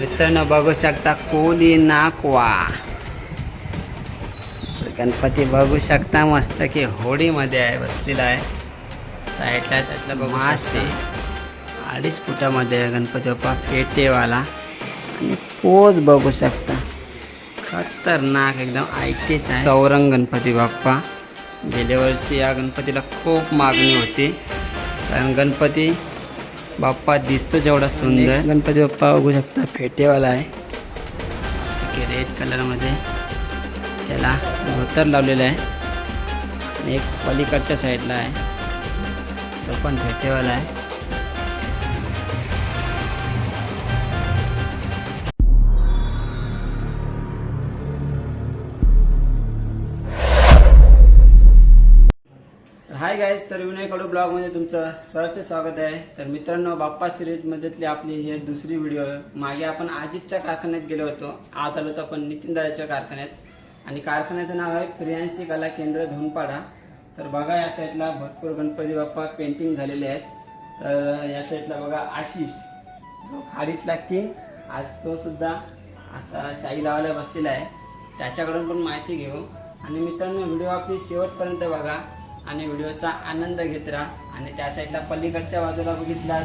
मित्रांनो बघू शकता कोली नाकवा. गणपती बघू शकता मस्त की होडीमध्ये आहे बसलेला आहे. साईडला साईडला बघू मासे अडीच फुटामध्ये आहे गणपती बाप्पा पेटेवाला. आणि पोज बघू शकता. खतरनाक एकदम ऐटीत आहे. सौरंग गणपती बाप्पा. गेल्या वर्षी या गणपतीला खूप मागणी होती. कारण गणपती बाप्पा दिसतो जेवढा सुंदर. गणपती बाप्पा बघू शकता फेटेवाला आहे. रेड कलरमध्ये त्याला धोतर लावलेलं आहे. एक पलीकडच्या साईडला आहे. तो पण फेटेवाला आहे. हाय गाईज तर विनय कडू ब्लॉगमध्ये तुमचं सहर्ष स्वागत आहे. तर मित्रांनो बाप्पा सिरीजमधली आपली ही दुसरी व्हिडिओ आहे मागे आपण आजितच्या कारखान्यात गेलो होतो. आज आलो होतो आपण नितीन दादाच्या कारखान्यात. आणि कारखान्याचं नाव आहे प्रियांशी कला केंद्र धुनपाडा. तर बघा या साईडला भरपूर गणपती बाप्पा पेंटिंग झालेले आहेत. तर या साईडला बघा आशिष. जो खाडीतला किंग आज तो सुद्धा आता शाही लावायला बसलेला आहे. त्याच्याकडून पण माहिती घेऊ. आणि मित्रांनो व्हिडिओ आपली शेवटपर्यंत बघा. आणि व्हिडिओचा आनंद घेत राहा. आणि त्या साईडला पलीकडच्या बाजूला बघितलात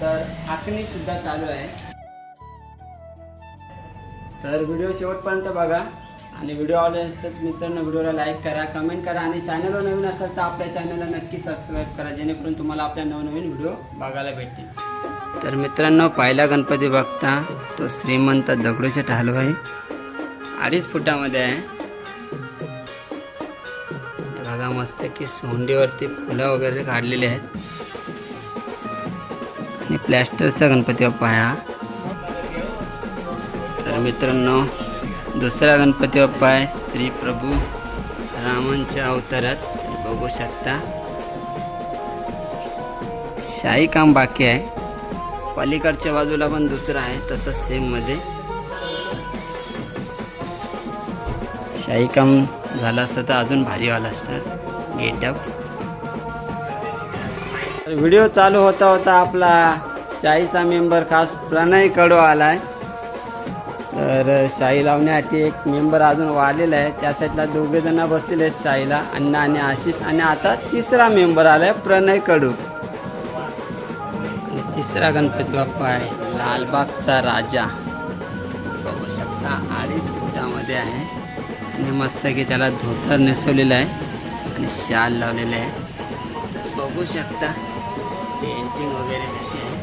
तर आखणी सुद्धा चालू आहे. तर व्हिडिओ शेवटपर्यंत बघा. आणि व्हिडिओ आवडला असेल मित्रांनो व्हिडिओला लाईक करा कमेंट करा. आणि चॅनलवर नवीन असेल तर आपल्या चॅनलला नक्की सबस्क्राईब करा. जेणेकरून तुम्हाला आपल्या नवनवीन व्हिडिओ बघायला भेटतील. तर मित्रांनो पहिला गणपती बघता. तो श्रीमंत दगडूशेठ हलवाई. अडीच फुटामध्ये आहे. मस्त की सोंडीवरती फुलं वगैरे काढलेली आहेत. आणि प्लॅस्टरचा गणपती बाप्पा आहे हा. तर मित्रांनो दुसरा गणपती बाप्पा आहे श्री प्रभू रामांच्या अवतारात. बघू शकता शाही काम बाकी आहे. पलीकडच्या बाजूला पण दुसरा आहे तसंच सेममध्ये. शाही काम झालं असतं तर अजून भारी वाला असतं. गेटअप व्हिडिओ चालू होता होता आपला शाहीचा मेंबर खास प्रणय कडू आलाय. तर शाही लावण्यासाठी एक मेंबर अजून वाढलेला आहे. त्या साईडला दोघे जण बसलेले आहेत शाहीला अण्णा आणि आशिष. आणि आता तिसरा मेंबर आलाय प्रणय कडू आणि तिसरा गणपती बाप्पा आहे लालबागचा राजा. बघू शकता अडीच फुटामध्ये आहे. आणि मस्त की त्याला धोतर नेसवलेलं आहे. शाल लावलेलं आहे. तर बघू शकता. पेंटिंग वगैरे कशी आहे.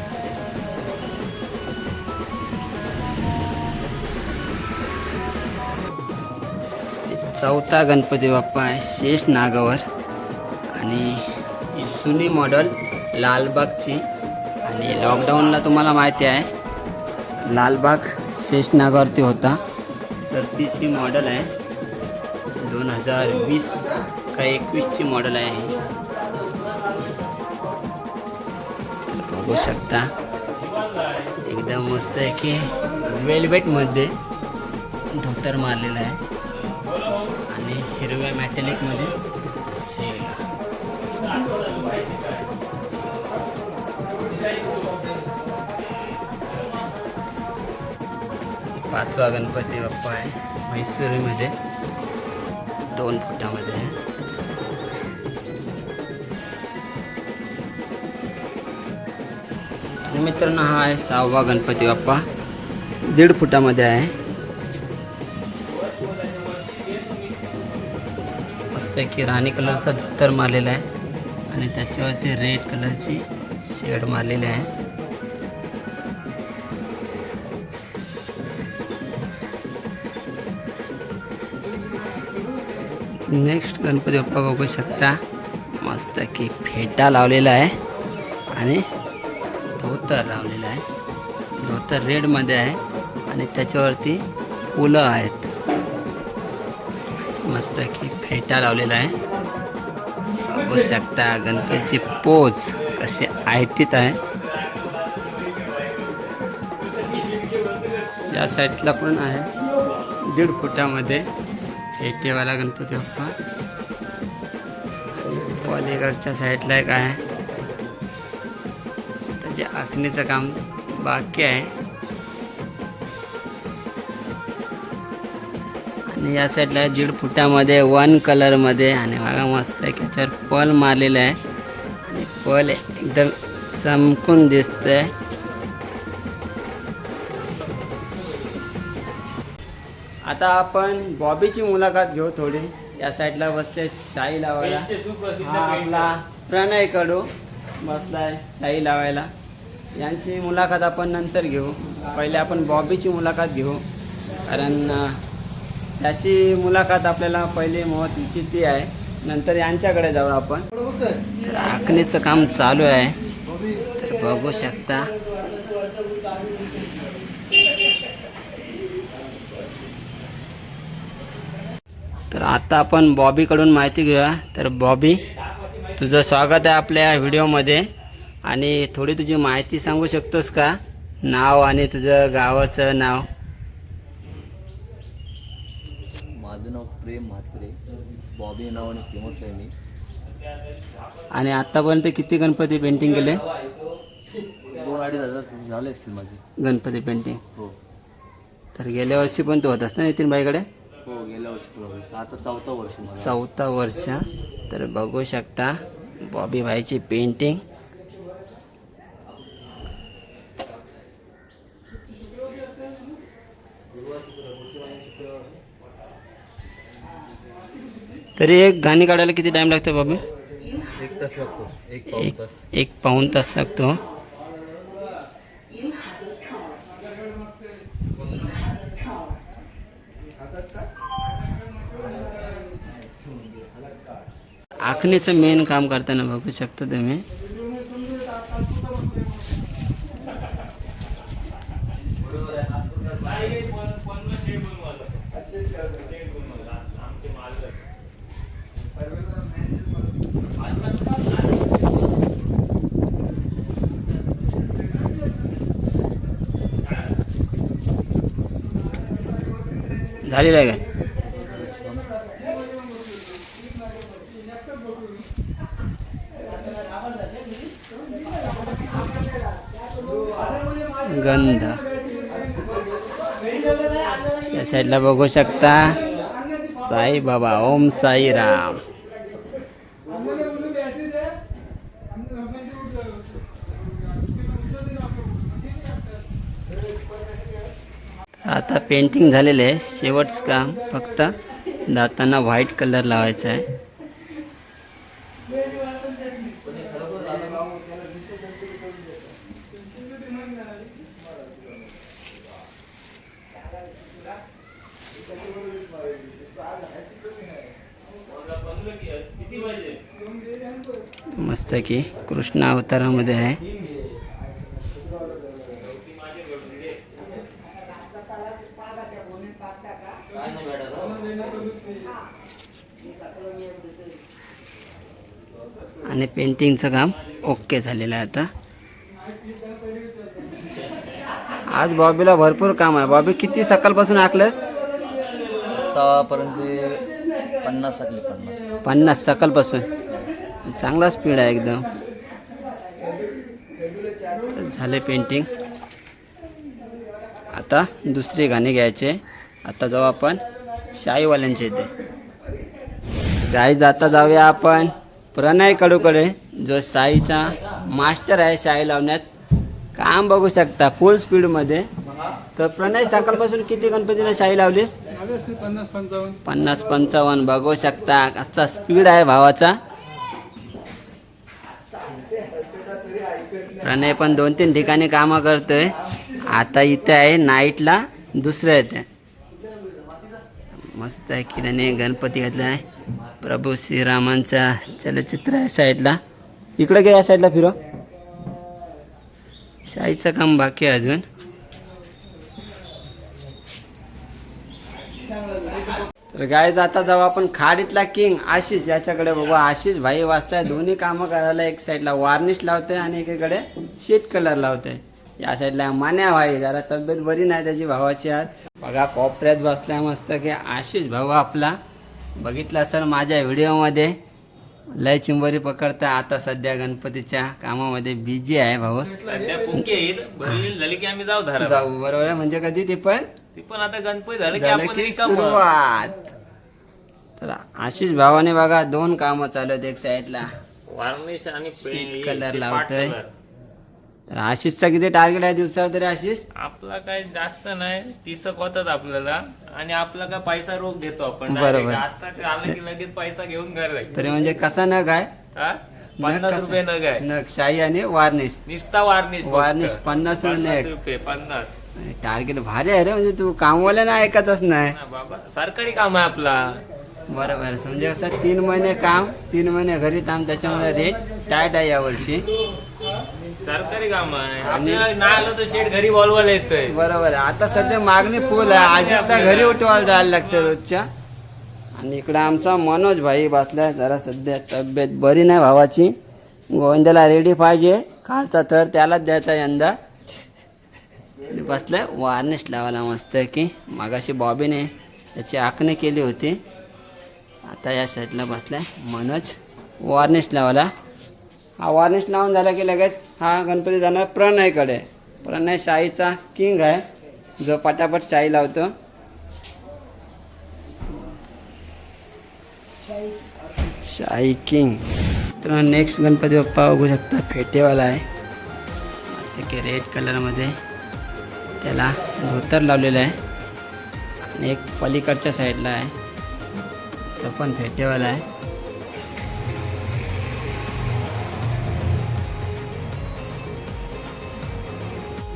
चौथा गणपती बाप्पा आहे शेष नागावर. आणि ही जुनी मॉडल लालबागची. आणि लॉकडाऊनला तुम्हाला माहिती आहे लालबाग शेष नागावरती होता. तर तीच ही मॉडल आहे. दोन हजार वीस का एकवीसची मॉडेल आहे. बघू शकता. एकदम मस्त आहे की वेलवेटमध्ये धोतर मारलेलं आहे. आणि हिरव्या मॅटेलिकमध्ये सेल पाचवा गणपती बाप्पा आहे. म्हैसूरीमध्ये दोन फुटामध्ये. मित्रांनो हा आहे सहावा गणपती बाप्पा. दीड फुटामध्ये आहे. मस्त की राणी कलरचा धोतर मारलेला आहे. आणि त्याच्यावरती रेड कलरची शेड मारलेली आहे. नेक्स्ट गणपती बाप्पा बघू शकता. मस्त की फेटा लावलेला आहे. आणि धोतर लावलेलं आहे. धोतर रेडमध्ये आहे आणि त्याच्यावरती फुलं आहेत. मस्त की फेटा लावलेला आहे. बघू शकता गणपतीची पोच कशी आयटीत आहे. या साईडला पण आहे. दीड फुटामध्ये एटीवाला गणपती बाप्पा. आणि पलीकडच्या साईडला एक आहे. आखण्याचं काम बाकी आहे. आणि या साईडला दीड फुटामध्ये वन कलरमध्ये आणि बघा मस्त आहे त्याच्यावर पल मारलेलं आहे. आणि पल एकदम चमकून दिसतंय. आता आपण बॉबीची मुलाखत घेऊ थोडी. या साईडला बसते शाई लावायला. आपला प्रणय कडू बसलाय शाई लावायला. यांची मुलाखत आपण नंतर घेऊ. पहिले आपण बॉबीची मुलाखत घेऊ. कारण त्याची मुलाखत आपल्याला पहिले महत्त्वाची ती आहे. नंतर यांच्याकडे जाऊ आपण. तर आखणीचं काम चालू आहे. तर बघू शकता. तर आता आपण बॉबीकडून माहिती घेऊया. तर बॉबी तुझं स्वागत आहे आपल्या व्हिडिओमध्ये. आणि थोडी तुझी माहिती सांगू शकतोस का? नाव आणि तुझं गावाचं नाव? माझं नाव प्रेम म्हात्रे. बॉबी नाव आणि किंमत आहे मी आणि आत्तापर्यंत किती गणपती पेंटिंग केले? दोन अडीच हजार झाले असतील माझे. गणपती पेंटिंग हो. तर गेल्या वर्षी पण तू होतास ना नितीन बाईकडे हो गेल्या वर्षी आता चौथा वर्ष चौथा वर्ष. तर बघू शकता बॉबी भाईची पेंटिंग तरी एक गाणी काढायला किती टाइम लागतो बॉबी? एक तास लागतो. एक पाऊन तास. एक पाऊण तास लागतो. आखणीचं मेन काम करताना बघू शकता तुम्ही. झालेलं आहे काय गंध या साईडला बघू शकता. साई बाबा ओम साई राम. आता पेंटिंग झालेलं आहे. शेवटचं काम फक्त दातांना व्हाईट कलर लावायचा आहे. मस्त की कृष्ण अवतारामध्ये आहे. आणि पेंटिंगचं काम ओके झालेलं आहे आता. आज बॉबीला भरपूर काम आहे. बॉबी किती सकाळपासून आखलंस आतापर्यंत पन्नास टाकले पन्नास पन्नास सकाळपासून. चांगला स्पीड आहे एकदम. झाले पेंटिंग आता दुसरी गाणी घ्यायचे. आता जाऊ आपण शाईवाल्यांच्या इथे. गाई जाता जाऊया आपण प्रणय कडूकडे जो साईचा मास्टर आहे शाई लावण्यात. काम बघू शकता फुल स्पीडमध्ये तर प्रणय सकाळपासून किती गणपतीला शाई लावलीस? पन्नास पंचावन्न. पन्नास पंचावन्न बघू शकता असता स्पीड आहे भावाचा. प्रणय पण दोन तीन ठिकाणी कामं करतोय. आता इथे आहे नाईटला दुसऱ्या इथे मस्त आहे की गणपती घातला आहे प्रभू श्रीरामांचा चलचित्र आहे साईडला. इकडे घ्या या साईडला फिरो. शाईचं काम बाकी आहे अजून. तर गाय जाता जाऊ आपण खाडीतला किंग आशिष याच्याकडे बघू. आशिष भाई वाचताय दोन्ही कामं करायला एक साईडला वार्निश लावते आणि एकीकडे शीट कलर लावते या साईडला मान्या भाई जरा तब्येत बरी नाही त्याची भावाची आज. बघा कोपऱ्यात बसल्या मस्त की आशिष भाऊ आपला. बघितला सर माझ्या व्हिडिओमध्ये लय चिंबोरी पकडता आता सध्या गणपतीच्या कामामध्ये. बिझी आहे भाऊ झाली की आम्ही जाऊ धारा जाऊ बरोबर आहे. म्हणजे कधी ते पण? ती पण आता गणपती झाले की झालं आपण की रिकामं. सुरुवात तर आशिष भावाने बघा दोन कामं चालू आहेत एक साईडला वार्निश आणि पे- Sheet हे- color ते लावतोय. color. तर आशिषचा किती टार्गेट आहे दिवसाला तरी आशिष आपला काय जास्त नाही तीस होतात आपल्याला आणि आपला काय पैसा रोख घेतो आपण बरोबर. direct. आता ते आलं की लगेच पैसा घेऊन घर. तरी म्हणजे कसा न काय हा? पन्नास कसा? रुपये नग आहे नग शाही आणि वार्निश निस्ता वार्निश फक्त. वार्निश पन्नास रुपये पन्नास. रुपये पन्नास टार्गेट भारी आहे रे म्हणजे तू कामवाल्या ना ऐकतच नाही. ना बाबा सरकारी काम आहे आपला. बरोबर म्हणजे कसं तीन महिने काम तीन महिने घरी काम त्याच्यामुळे रेट टाईट आहे यावर्षी सरकारी काम आहे. आपल्याला नाही आलं तर शेट घरी बोलवायला येतंय. बरोबर आहे आता सध्या मागणी फुल आहे. अजितला घरी उठवायला जायला लागतं रोजच्या. आणि इकडं आमचा मनोज भाई बसलाय जरा सध्या तब्येत बरी नाही भावाची. गोविंदाला रेडी पाहिजे. खालचा थर त्यालाच द्यायचा यंदा. बसलं बसलाय वार्निश लावायला मस्त की. मागाशी बॉबीने त्याची आखणी केली होती. आता या साईडला बसलाय. मनोज वार्निश लावायला. हा वार्निश लावून झाला की लगेच हा गणपती जाणार प्रणयकडे. प्रणय शाहीचा किंग आहे. जो पटापट शाही लावतो. शाही किंग तर नेक्स्ट गणपती बाप्पा बघू शकता. फेटेवाला आहे. मस्त की रेड कलरमध्ये त्याला धोतर लावलेलं आहे. आणि एक पलीकडच्या साईडला आहे. तो पण फेटेवाला आहे.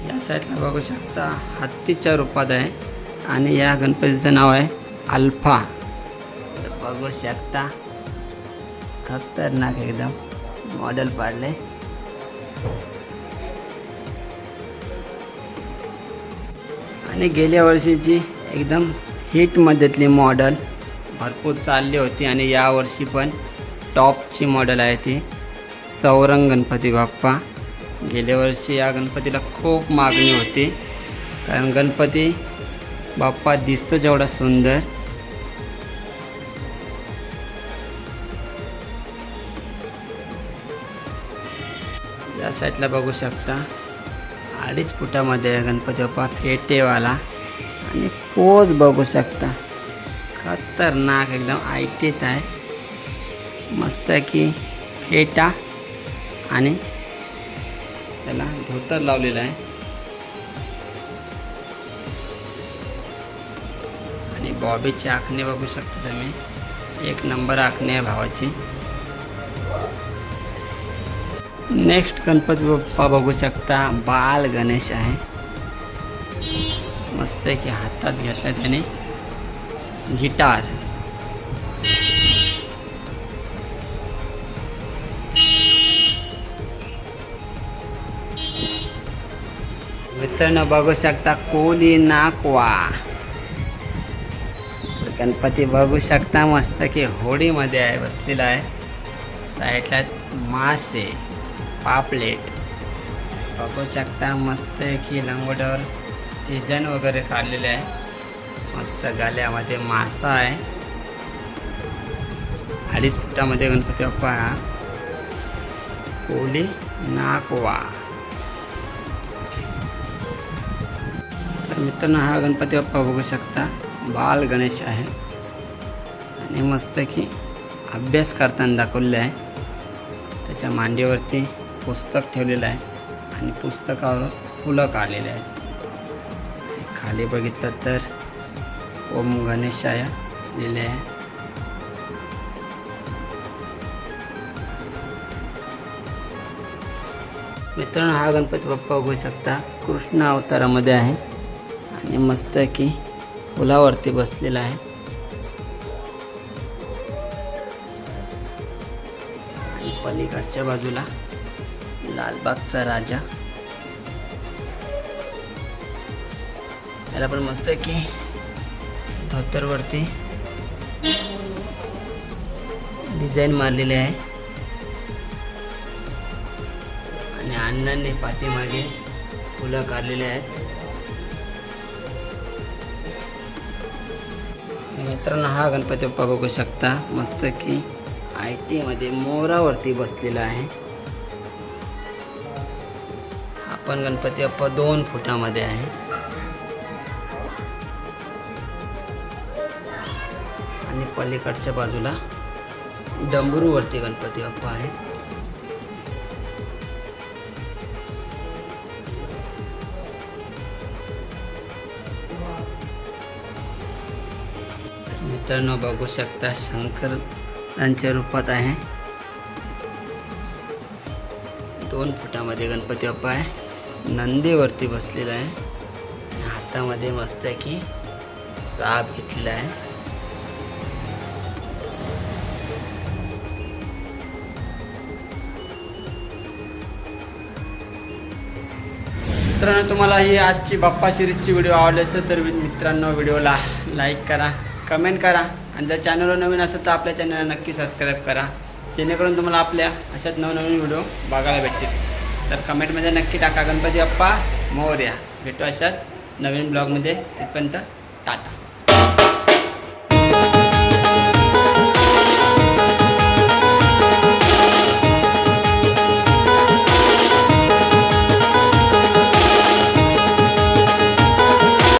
या साईडला बघू शकता हत्तीच्या रूपात आहे. आणि या गणपतीचं नाव आहे अल्फा. बघू शकता खतरनाक एकदम मॉडेल पाडले. आणि गेल्या वर्षीची एकदम हिटमध्येतली मॉडल भरपूर चालली होती आणि यावर्षी पण टॉपची मॉडेल आहे ती. सौरंग गणपती बाप्पा. गेल्या वर्षी या गणपतीला खूप मागणी होती. कारण गणपती बाप्पा दिसतो जेवढा सुंदर. या साईडला बघू शकता. अडीच फुटामध्ये गणपती बाप्पा फेटेवाला आणि पोज बघू शकता. खतरनाक एकदम आयटीत आहे. मस्त की फेटा आणि त्याला धोतर लावलेलं आहे. आणि बॉबीची आखणी बघू शकता तुम्ही. एक नंबर आखणी आहे भावाची. नेक्स्ट गणपती बाप्पा बघू शकता. बाल गणेश आहे. मस्त की हातात घेतला त्याने. गिटार. मित्रांनो बघू शकता कोली नाकवा. गणपती बघू शकता मस्त की होडीमध्ये आहे बसलेला आहे. साईडला मासे. पापलेट. बघू शकता मस्त की लंगोटावर डिझाईन वगैरे काढलेले आहे. मस्त गाल्यामध्ये मासा आहे. अडीच फुटामध्ये गणपती बाप्पा हा. कोली नाकवा तर मित्रांनो हा गणपती बाप्पा बघू शकता बाल गणेश आहे. आणि मस्त की अभ्यास करताना दाखवले आहे. त्याच्या मांडीवरती पुस्तक ठेवलेलं आहे. आणि पुस्तकावर फुलं काढलेले आहेत. खाली बघितलं तर ओम गणेशाय लिहिले आहे. मित्रांनो हा गणपती बाप्पा बघू शकता. कृष्ण अवतारामध्ये आहे. आणि मस्त की फुलावरती बसलेला आहे. आणि पलीकडच्या बाजूला लालबागचा राजा. त्याला पण मस्त की धोतरवरती डिझाईन मारलेली आहे. आणि अण्णांनी पाठीमागे फुलं काढलेली आहेत. मित्रांनो हा गणपती बाप्पा बघू शकता. मस्त की आय टीमध्ये मोरावरती बसलेला आहे. पण गणपती अप्पा दोन फुटामध्ये आहे. आणि पलीकडच्या बाजूला डंबरूवरती गणपती बाप्पा आहे. मित्रांनो बघू शकता शंकर यांच्या रूपात आहे. दोन फुटामध्ये गणपती बाप्पा आहे. नंदीवरती बसलेला आहे. हातामध्ये मस्त आहे की साप घेतला आहे. मित्रांनो तुम्हाला ही आजची बाप्पा सिरीजची व्हिडिओ आवडली असेल तर मित्रांनो व्हिडिओला लाईक करा कमेंट करा आणि जर चॅनलवर नवीन असेल तर आपल्या चॅनलला नक्की सबस्क्राईब करा. जेणेकरून तुम्हाला आपल्या अशाच नवनवीन व्हिडिओ बघायला भेटतील. तर कमेंटमध्ये नक्की टाका. गणपती अप्पा मोर्या. भेटू अशात नवीन ब्लॉगमध्ये. तिथपर्यंत टाटा.